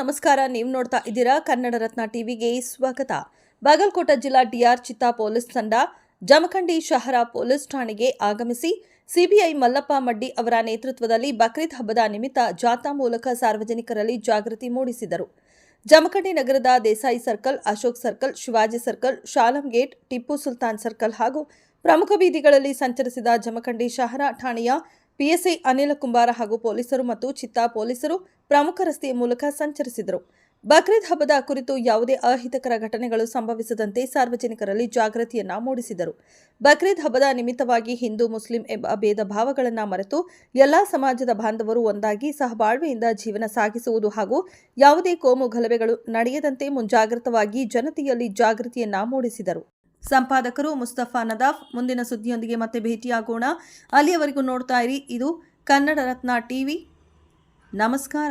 ನಮಸ್ಕಾರ, ನೀವು ನೋಡ್ತಾ ಇದ್ದೀರಾ ಕನ್ನಡ ರತ್ನ ಟಿವಿಗೆ ಸ್ವಾಗತ. ಬಾಗಲಕೋಟ ಜಿಲ್ಲಾ ಡಿಆರ್ ಚಿತ್ತಾ ಪೊಲೀಸ್ ತಂಡ ಜಮಖಂಡಿ ಶಹರ ಪೊಲೀಸ್ ಠಾಣೆಗೆ ಆಗಮಿಸಿ ಸಿಬಿಐ ಮಲ್ಲಪ್ಪ ಮಡ್ಡಿ ಅವರ ನೇತೃತ್ವದಲ್ಲಿ ಬಕ್ರೀದ್ ಹಬ್ಬದ ನಿಮಿತ್ತ ಜಾಥಾ ಮೂಲಕ ಸಾರ್ವಜನಿಕರಲ್ಲಿ ಜಾಗೃತಿ ಮೂಡಿಸಿದರು. ಜಮಖಂಡಿ ನಗರದ Desai circle, Ashok circle, Shivaji circle, Shalam gate, Tipu Sultan circle ಹಾಗೂ ಪ್ರಮುಖ ಬೀದಿಗಳಲ್ಲಿ ಸಂಚರಿಸಿದ ಜಮಖಂಡಿ ಶಹರ ಠಾಣೆಯ ಪಿಎಸ್ಐ ಅನಿಲ ಕುಂಬಾರ ಹಾಗೂ ಪೊಲೀಸರು ಮತ್ತು ಚಿತ್ತಾ ಪೊಲೀಸರು ಪ್ರಮುಖ ರಸ್ತೆಯ ಮೂಲಕ ಸಂಚರಿಸಿದರು. ಬಕ್ರೀದ್ ಹಬ್ಬದ ಕುರಿತು ಯಾವುದೇ ಅಹಿತಕರ ಘಟನೆಗಳು ಸಂಭವಿಸದಂತೆ ಸಾರ್ವಜನಿಕರಲ್ಲಿ ಜಾಗೃತಿಯನ್ನ ಮೂಡಿಸಿದರು. ಬಕ್ರೀದ್ ಹಬ್ಬದ ನಿಮಿತ್ತವಾಗಿ ಹಿಂದೂ, ಮುಸ್ಲಿಂ ಎಂಬ ಭೇದ ಭಾವಗಳನ್ನು ಮರೆತು ಎಲ್ಲಾ ಸಮಾಜದ ಬಾಂಧವರು ಒಂದಾಗಿ ಸಹಬಾಳ್ವೆಯಿಂದ ಜೀವನ ಸಾಗಿಸುವುದು ಹಾಗೂ ಯಾವುದೇ ಕೋಮು ಗಲಭೆಗಳು ನಡೆಯದಂತೆ ಮುಂಜಾಗ್ರತವಾಗಿ ಜನತೆಯಲ್ಲಿ ಜಾಗೃತಿಯನ್ನ ಮೂಡಿಸಿದರು. ಸಂಪಾದಕರು ಮುಸ್ತಫಾ ನದಾಫ್, ಮುಂದಿನ ಸುದ್ದಿಯೊಂದಿಗೆ ಮತ್ತೆ ಭೇಟಿಯಾಗೋಣ. ಅಲ್ಲಿಯವರೆಗೂ ನೋಡ್ತಾ ಇರಿ, ಇದು ಕನ್ನಡ ರತ್ನ ಟಿವಿ. ನಮಸ್ಕಾರ.